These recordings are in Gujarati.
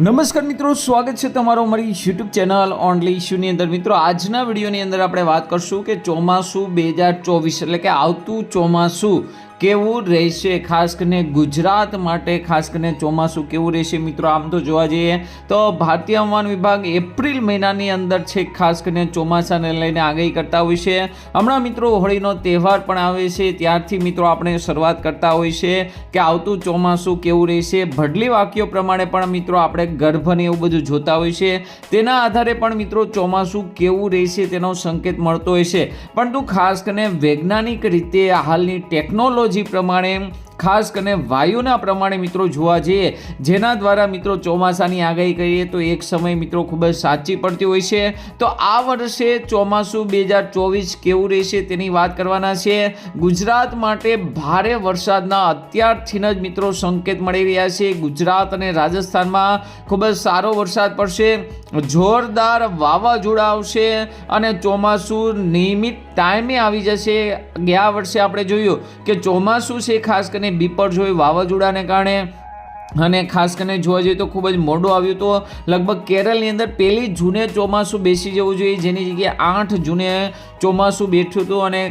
નમસ્કાર મિત્રો, સ્વાગત છે તમારો મારી યુટ્યુબ ચેનલ ઓનલી ઇશ્યુની અંદર. મિત્રો, આજના વિડીયોની અંદર આપણે વાત કરશું કે ચોમાસું બે હજાર ચોવીસ, એટલે કે આવતું ચોમાસું કેવું રહેશે? ખાસ કરીને ગુજરાત માટે ખાસ કરીને ચોમાસું કેવું રહેશે? મિત્રો, આમ તો જોવા જઈએ તો ભારતીય હવામાન વિભાગ એપ્રિલ મહિનાની અંદર છે, ખાસ કરીને ચોમાસાને લઈને આગાહી કરતા હોય છે. હમણાં મિત્રો, હોળીનો તહેવાર પણ આવે છે. ત્યારથી મિત્રો, આપણે શરૂઆત કરતા હોય છે કે આવતું ચોમાસું કેવું રહેશે? ભડલી વાક્યો પ્રમાણે પણ મિત્રો, આપણે ગર્ભને એવું બધું જોતા હોય છે. તેના આધારે પણ મિત્રો, ચોમાસું કેવું રહેશે તેનો સંકેત મળતો હોય છે. પરંતુ ખાસ કરીને વૈજ્ઞાનિક રીતે હાલની ટેકનોલોજી પ્રમાણે ખાસ કરીને વાયુના પ્રમાણે મિત્રો જોવા જઈએ, જેના દ્વારા મિત્રો ચોમાસાની આગાહી કરીએ તો એક સમય મિત્રો ખૂબ જ સાચી પડતી હોય છે. તો આ વર્ષે ચોમાસું બે હજાર ચોવીસ કેવું રહેશે તેની વાત કરવાના છે. ગુજરાત માટે ભારે વરસાદના અત્યારથી જ મિત્રો સંકેત મળી રહ્યા છે. ગુજરાત અને રાજસ્થાનમાં ખૂબ જ સારો વરસાદ પડશે. જોરદાર વાવાઝોડા આવશે અને ચોમાસું નિયમિત ટાઈમે આવી જશે. ગયા વર્ષે આપણે જોયું કે ચોમાસું છે ખાસ કરીને બીપરજોય વાવાઝોડાને કારણે અને ખાસ કરીને જોવા જઈએ તો ખૂબ જ મોડું આવ્યું તો લગભગ કેરળની અંદર પહેલી જૂને ચોમાસું બેસી જવું જોઈએ, જેની જગ્યાએ આઠ જૂને ચોમાસું બેઠ્યું હતું અને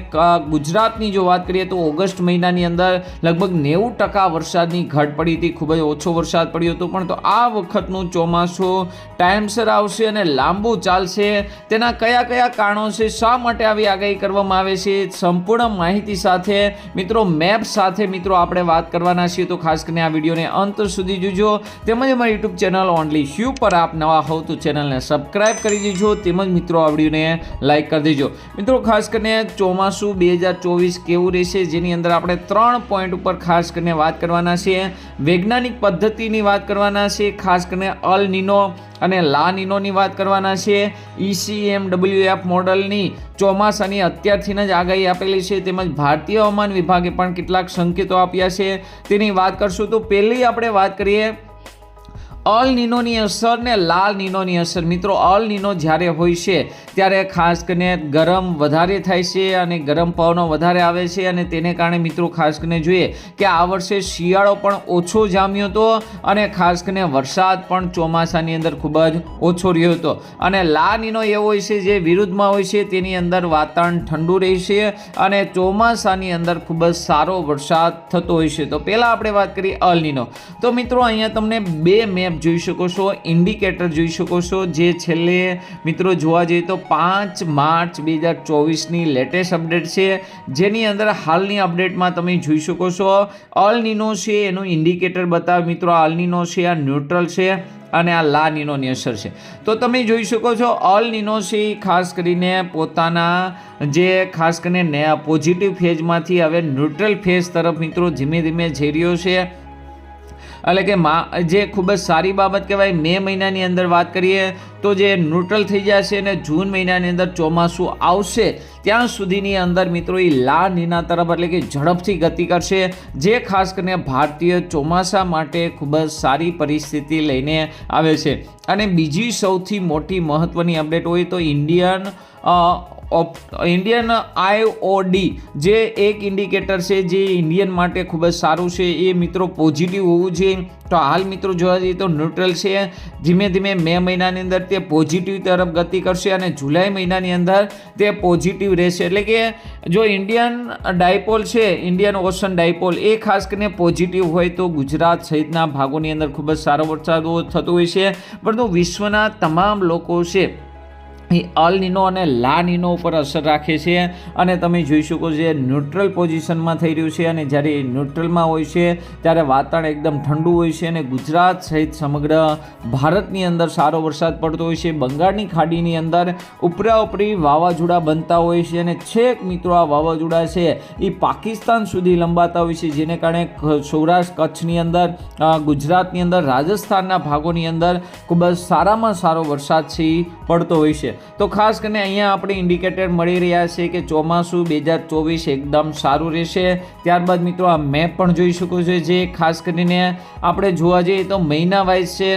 ગુજરાતની જો વાત કરીએ તો ઓગસ્ટ મહિનાની અંદર લગભગ નેવું ટકા વરસાદની ઘટ પડી હતી. ખૂબ જ ઓછો વરસાદ પડ્યો હતો. પણ તો આ વખતનું ચોમાસું ટાઈમસર આવશે અને લાંબુ ચાલશે. તેના કયા કયા કારણો છે, શા માટે આવી આગાહી કરવામાં આવે છે, સંપૂર્ણ માહિતી સાથે મિત્રો, મેપ સાથે મિત્રો આપણે વાત કરવાના છીએ. તો ખાસ કરીને આ વિડીયોને અંત સુધી જોજો. તેમજ અમારી યુટ્યુબ ચેનલ ઓનલી શ્યુ પર આપ નવા હોવ તો ચેનલને સબસ્ક્રાઈબ કરી દેજો. તેમજ મિત્રો, આ વિડીયોને લાઈક કરી દેજો. મિત્રો, ખાસ કરીને ચોમાસું બે હજાર ચોવીસ કેવું રહેશે, જેની અંદર આપણે ત્રણ પોઈન્ટ ઉપર ખાસ કરીને વાત કરવાના છીએ વૈજ્ઞાનિક પદ્ધતિની વાત કરવાના છે, ખાસ કરીને અલ નીનો અને લા નીનોની વાત કરવાના છે. ઈસીએમ ઈસીએમ ડબલ્યુએફ મોડલની ચોમાસાની અત્યારથી જ આગાહી આપેલી છે, તેમજ ભારતીય હવામાન વિભાગે પણ કેટલાક સંકેતો આપ્યા છે. તેની વાત કરશું તો પહેલી આપણે વાત કરીએ અલ નીનોની અસર ને લાલ નીનોની અસર. મિત્રો, અલ નીનો જ્યારે હોય છે, ત્યારે ખાસ કરીને ગરમ વધારે થાય છે અને ગરમ પવનો વધારે આવે છે અને તેને કારણે મિત્રો ખાસ કરીને જોઈએ કે આ વર્ષે શિયાળો પણ ઓછો જામ્યો હતો અને ખાસ કરીને વરસાદ પણ ચોમાસાની અંદર ખૂબ જ ઓછો રહ્યો હતો. અને લા નીનો એવો હોય છે જે વિરુદ્ધમાં હોય છે, તેની અંદર વાતાવરણ ઠંડુ રહેશે અને ચોમાસાની અંદર ખૂબ જ સારો વરસાદ થતો હોય છે. તો પહેલાં આપણે વાત કરીએ અલ નીનો. તો મિત્રો, અહીંયા તમને બે મેપ જોઈ શકો છો ઇન્ડિકેટર જોઈ શકો છો, જે છેલ્લે મિત્રો જોવા જઈએ તો પાંચ માર્ચ બે હજાર ચોવીસની લેટેસ્ટ અપડેટ છે. જેની અંદર હાલની અપડેટમાં તમે જોઈ શકો છો અલનીનો છે, એનું ઇન્ડિકેટર બતાવે મિત્રો અલનીનો છે, આ ન્યુટ્રલ છે અને આ લા નીનોની અસર છે. તો તમે જોઈ શકો છો ઓલ નીનો છે ખાસ કરીને પોતાના જે ખાસ કરીને પોઝિટિવ ફેઝમાંથી હવે ન્યુટ્રલ ફેઝ તરફ મિત્રો ધીમે ધીમે જઈ રહ્યો છે. એટલે કે મા જે ખૂબ જ સારી બાબત કહેવાય, મે મહિનાની અંદર વાત કરીએ તો જે ન્યુટ્રલ થઈ જશે અને જૂન મહિનાની અંદર ચોમાસું આવશે, ત્યાં સુધીની અંદર મિત્રો એ લા નીના તરફ એટલે કે ઝડપથી ગતિ કરશે, જે ખાસ કરીને ભારતીય ચોમાસા માટે ખૂબ જ સારી પરિસ્થિતિ લઈને આવે છે. અને બીજી સૌથી મોટી મહત્ત્વની અપડેટ હોય તો ઇન્ડિયન ઓપ ઇન્ડિયન આઈઓડી જે એક ઇન્ડિકેટર છે જે ઇન્ડિયન માટે ખૂબ જ સારું છે. એ મિત્રો પોઝિટિવ હોવું જોઈએ. તો હાલ મિત્રો જોવા જઈએ તો ન્યુટ્રલ છે. ધીમે ધીમે મે મહિનાની અંદર તે પોઝિટિવ તરફ ગતિ કરશે અને જુલાઈ મહિનાની અંદર તે પોઝિટિવ રહેશે. એટલે કે જો ઇન્ડિયન ડાયપોલ છે ઇન્ડિયન ઓશન ડાયપોલ એ ખાસ કરીને પોઝિટિવ હોય તો ગુજરાત સહિતના ભાગોની અંદર ખૂબ જ સારો વરસાદ થતો હોય છે. પરંતુ વિશ્વના તમામ લોકો છે એ અલ નીનો અને લા નીનો ઉપર અસર રાખે છે અને તમે જોઈ શકો છો ન્યુટ્રલ પોઝિશનમાં થઈ રહ્યું છે અને જ્યારે ન્યુટ્રલમાં હોય છે, ત્યારે વાતાવરણ એકદમ ઠંડુ હોય છે અને ગુજરાત સહિત સમગ્ર ભારતની અંદર સારો વરસાદ પડતો હોય છે. બંગાળની ખાડીની અંદર ઉપરા ઉપરી વાવાઝોડા બનતા હોય છે અને છેક મિત્રો આ વાવાઝોડા છે એ પાકિસ્તાન સુધી લંબાતા હોય છે, જેને કારણે સૌરાષ્ટ્ર કચ્છની અંદર ગુજરાતની અંદર, રાજસ્થાનના ભાગોની અંદર ખૂબ જ સારામાં સારો વરસાદ છે પડતો હોય છે. તો ખાસ કરીને અહીંયા આપણે ઇન્ડિકેટર મળી રહ્યા છે કે ચોમાસું બે હજાર ચોવીસ એકદમ સારું રહેશે. ત્યારબાદ મિત્રો આ મેપ પણ જોઈ શકો છો જે ખાસ કરીને આપણે જોવા જઈએ તો મહિના વાઇઝ છે.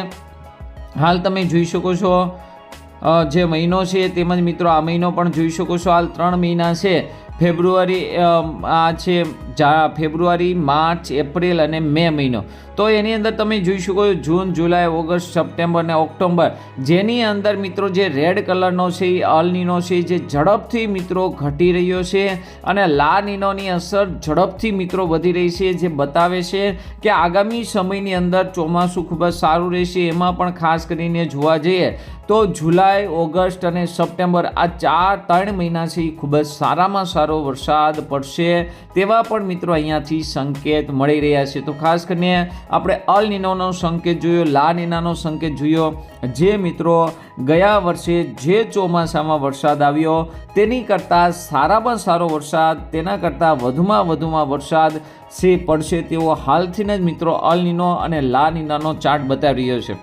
હાલ તમે જોઈ શકો છો જે મહિનો છે તેમજ મિત્રો આ મહિનો પણ જોઈ શકો છો. હાલ ત્રણ મહિના છે. ફેબ્રુઆરી આ છે જા, ફેબ્રુઆરી, માર્ચ, એપ્રિલ અને મે મહિનો. તો એની અંદર તમે જોઈ શકો છો જૂન, જુલાઈ, ઓગસ્ટ, સપ્ટેમ્બર અને ઓક્ટોબર જેની અંદર મિત્રો જે રેડ કલરનો છે એ અલનીનો છે, જે ઝડપથી મિત્રો ઘટી રહ્યો છે અને લા નીનોની અસર ઝડપથી મિત્રો વધી રહી છે, જે બતાવે છે કે આગામી સમયની અંદર ચોમાસું ખૂબ જ સારું રહેશે. એમાં પણ ખાસ કરીને જોવા જઈએ તો જુલાઈ, ઓગસ્ટ અને સપ્ટેમ્બર આ ચાર, ત્રણ મહિના છે એ ખૂબ જ સારામાં સારો વરસાદ પડશે તેવા પણ મિત્રો અહીંયાથી સંકેત મળી રહ્યા છે. તો ખાસ કરીને આપણે અલ નિનોનો સંકેત જોયો, લા નીનાનો સંકેત જોયો. જે મિત્રો ગયા વર્ષે જે ચોમાસામાં વરસાદ આવ્યો, તેની કરતાં સારામાં સારો વરસાદ, તેના કરતાં વધુમાં વધુમાં વરસાદ છે પડશે તેવો હાલથી જ મિત્રો અલ નીનો અને લા નિનાનો ચાર્ટ બતાવી રહ્યો છે.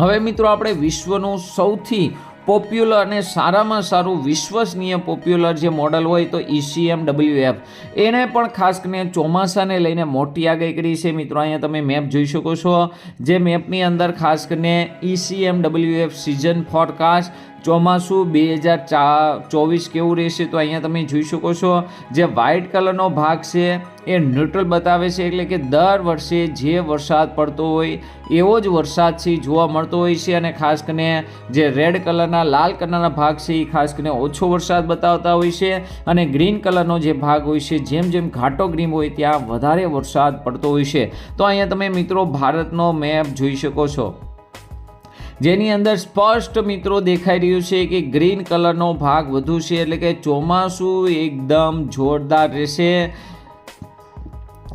હવે મિત્રો આપણે વિશ્વનું સૌથી પોપ્યુલર અને સારામાં સારું વિશ્વસનીય પોપ્યુલર જે મોડલ હોય તો ઈસીએમ ઈસીએમ ડબલ્યુએફ એણે પણ ખાસ કરીને ચોમાસાને લઈને મોટી આગાહી કરી છે. મિત્રો, અહીંયા તમે મેપ જોઈ શકો છો. જે મેપની અંદર ખાસ કરીને ઈસીએમ ડબલ્યુએફ સિઝન ફોરકાસ્ટ ચોમાસું બે હજાર ચા ચોવીસ કેવું રહેશે તો અહીંયા તમે જોઈ શકો છો, જે વ્હાઇટ કલરનો ભાગ છે એ ન્યુટ્રલ બતાવે છે, એટલે કે દર વર્ષે જે વરસાદ પડતો હોય એવો જ વરસાદ છે, જોવા મળતો હોય છે અને ખાસ કરીને જે રેડ કલરના લાલ કલરના ભાગ છે એ ખાસ કરીને ઓછો વરસાદ બતાવતા હોય છે અને ગ્રીન કલરનો જે ભાગ હોય છે, જેમ જેમ ઘાટો ગ્રીન હોય ત્યાં વધારે વરસાદ પડતો હોય છે. તો અહીંયા તમે મિત્રો ભારતનો મેપ જોઈ શકો છો. જેની અંદર સ્પષ્ટ મિત્રો દેખાઈ રહ્યું છે કે ગ્રીન કલરનો ભાગ વધુ છે, એટલે કે ચોમાસું એકદમ જોરદાર રહેશે.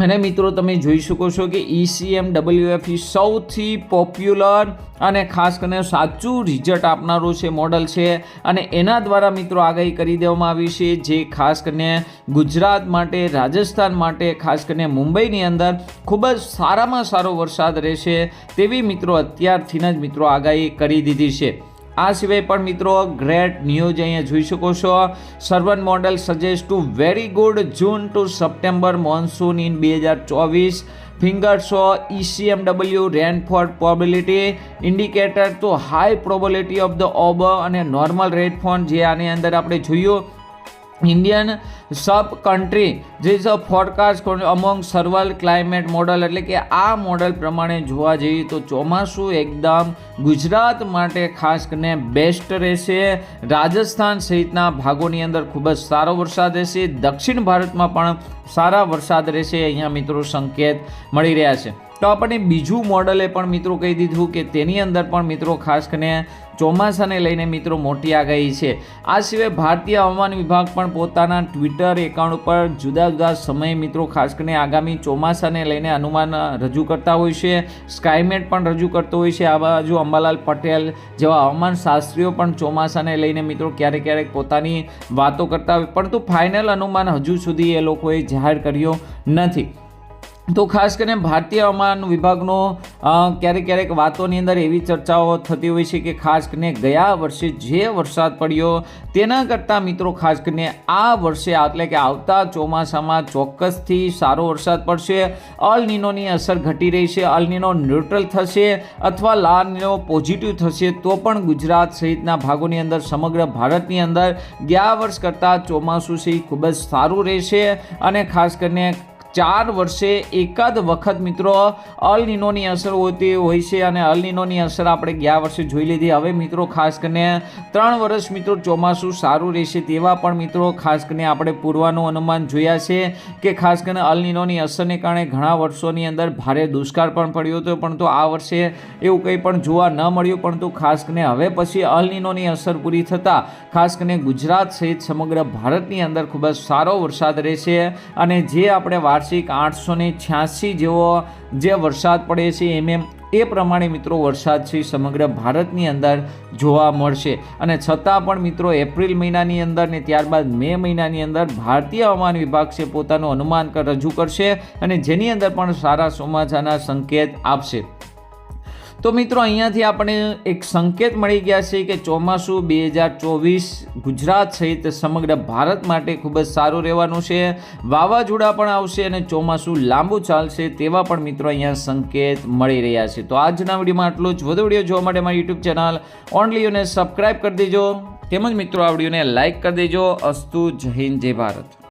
અને મિત્રો, તમે જોઈ શકો છો કે ઈસીએમ ડબલ્યુએફ સૌથી પોપ્યુલર અને ખાસ કરીને સાચું રિઝલ્ટ આપનારું છે મોડલ છે. અને એના દ્વારા મિત્રો આગાહી કરી દેવામાં આવી છે જે ખાસ કરીને ગુજરાત માટે, રાજસ્થાન માટે, ખાસ કરીને મુંબઈની અંદર ખૂબ જ સારામાં સારો વરસાદ રહેશે તેવી મિત્રો અત્યારથી જ મિત્રો આગાહી કરી દીધી છે. આ સિવાય પણ મિત્રો ગ્રેટ ન્યૂઝ અહીંયા જોઈ શકો છો. Several model suggest to very good June to September monsoon in બે હજાર ચોવીસ. Fingers ECM ECMWF rainfall probability indicator to high probability of the above અને નોર્મલ રેડફોન જે આની અંદર આપણે જોયું. ઇન્ડિયન સબ કન્ટ્રી જે is a forecast among several climate model એટલે કે આ મોડલ પ્રમાણે જોવા જઈએ તો ચોમાસું એકદમ ગુજરાત માટે ખાસ કરીને બેસ્ટ રહેશે. રાજસ્થાન સહિતના ભાગોની અંદર ખૂબ જ સારો વરસાદ રહેશે. દક્ષિણ ભારતમાં પણ સારા વરસાદ રહેશે. અહીંયા મિત્રો સંકેત મળી રહ્યા છે. તો આપણને બીજું મોડલે પણ મિત્રો કહી દીધું કે તેની અંદર પણ મિત્રો ખાસ કરીને ચોમાસાને લઈને મિત્રો મોટી આગાહી છે. આ સિવાય ભારતીય હવામાન વિભાગ પણ પોતાના ટ્વિટર એકાઉન્ટ ઉપર જુદા જુદા સમયે મિત્રો ખાસ કરીને આગામી ચોમાસાને લઈને અનુમાન રજૂ કરતા હોય છે. સ્કાયમેટ પણ રજૂ કરતો હોય છે. આ બાજુ અંબાલાલ પટેલ જેવા હવામાન શાસ્ત્રીઓ પણ ચોમાસાને લઈને મિત્રો ક્યારેક ક્યારેક પોતાની વાતો કરતા હોય. પરંતુ ફાઇનલ અનુમાન હજુ સુધી એ લોકોએ જાહેર કર્યો નથી. તો ખાસ કરીને ભારતીય હવામાન વિભાગનો ક્યારેક ક્યારેક વાતોની અંદર એવી ચર્ચાઓ થતી હોય છે કે ખાસ કરીને ગયા વર્ષે જે વરસાદ પડ્યો તેના કરતાં મિત્રો ખાસ કરીને આ વર્ષે એટલે કે આવતા ચોમાસામાં ચોક્કસથી સારો વરસાદ પડશે. અલ નિનોની અસર ઘટી રહી છે. અલ નિનો ન્યુટ્રલ થશે અથવા લા નીનો પોઝિટિવ થશે તો પણ ગુજરાત સહિતના ભાગોની અંદર, સમગ્ર ભારતની અંદર ગયા વર્ષ કરતાં ચોમાસું છે ખૂબ જ સારું રહેશે. અને ખાસ કરીને ચાર વર્ષે એકાદ વખત મિત્રો અલનિનોની અસર હોતી હોય છે અને અલનિનોની અસર આપણે ગયા વર્ષે જોઈ લીધી. હવે મિત્રો ખાસ કરીને ત્રણ વર્ષ મિત્રો ચોમાસું સારું રહેશે તેવા પણ મિત્રો ખાસ કરીને આપણે પૂર્વાનું અનુમાન જોયા છે કે ખાસ કરીને અલનિનોની અસરને કારણે ઘણા વર્ષોની અંદર ભારે દુષ્કાળ પણ પડ્યો હતો, પરંતુ આ વર્ષે એવું કંઈ પણ જોવા ન મળ્યું. પરંતુ ખાસ કરીને હવે પછી અલનિનોની અસર પૂરી થતાં ખાસ કરીને ગુજરાત સહિત સમગ્ર ભારતની અંદર ખૂબ જ સારો વરસાદ રહેશે અને જે આપણે વાર્ષિક આઠસો ને છ્યાસી જેવો જે વરસાદ પડે છે, એમ એમ એ પ્રમાણે મિત્રો વરસાદ છે સમગ્ર ભારતની અંદર જોવા મળશે. અને છતાં પણ મિત્રો એપ્રિલ મહિનાની અંદર ને ત્યારબાદ મે મહિનાની અંદર ભારતીય હવામાન વિભાગ છે પોતાનું અનુમાન રજૂ કરશે અને જેની અંદર પણ સારા સમાચારના સંકેત આપશે. તો મિત્રો, અહીંયાથી આપણે એક સંકેત મળી ગયા છે કે ચોમાસું બે હજાર ચોવીસ ગુજરાત સહિત સમગ્ર ભારત માટે ખૂબ જ સારું રહેવાનું છે. વાવાઝોડા પણ આવશે અને ચોમાસું લાંબુ ચાલશે તેવા પણ મિત્રો અહીંયા સંકેત મળી રહ્યા છે. તો આજના વિડીયોમાં આટલું જ. વધુ વીડિયો જોવા માટે મારી યુટ્યુબ ચેનલ ઓનલીઓને સબસ્ક્રાઈબ કરી દેજો. તેમજ મિત્રો, આ વિડીયોને લાઇક કરી દેજો. અસ્તુ, જય હિન્દ, જય ભારત.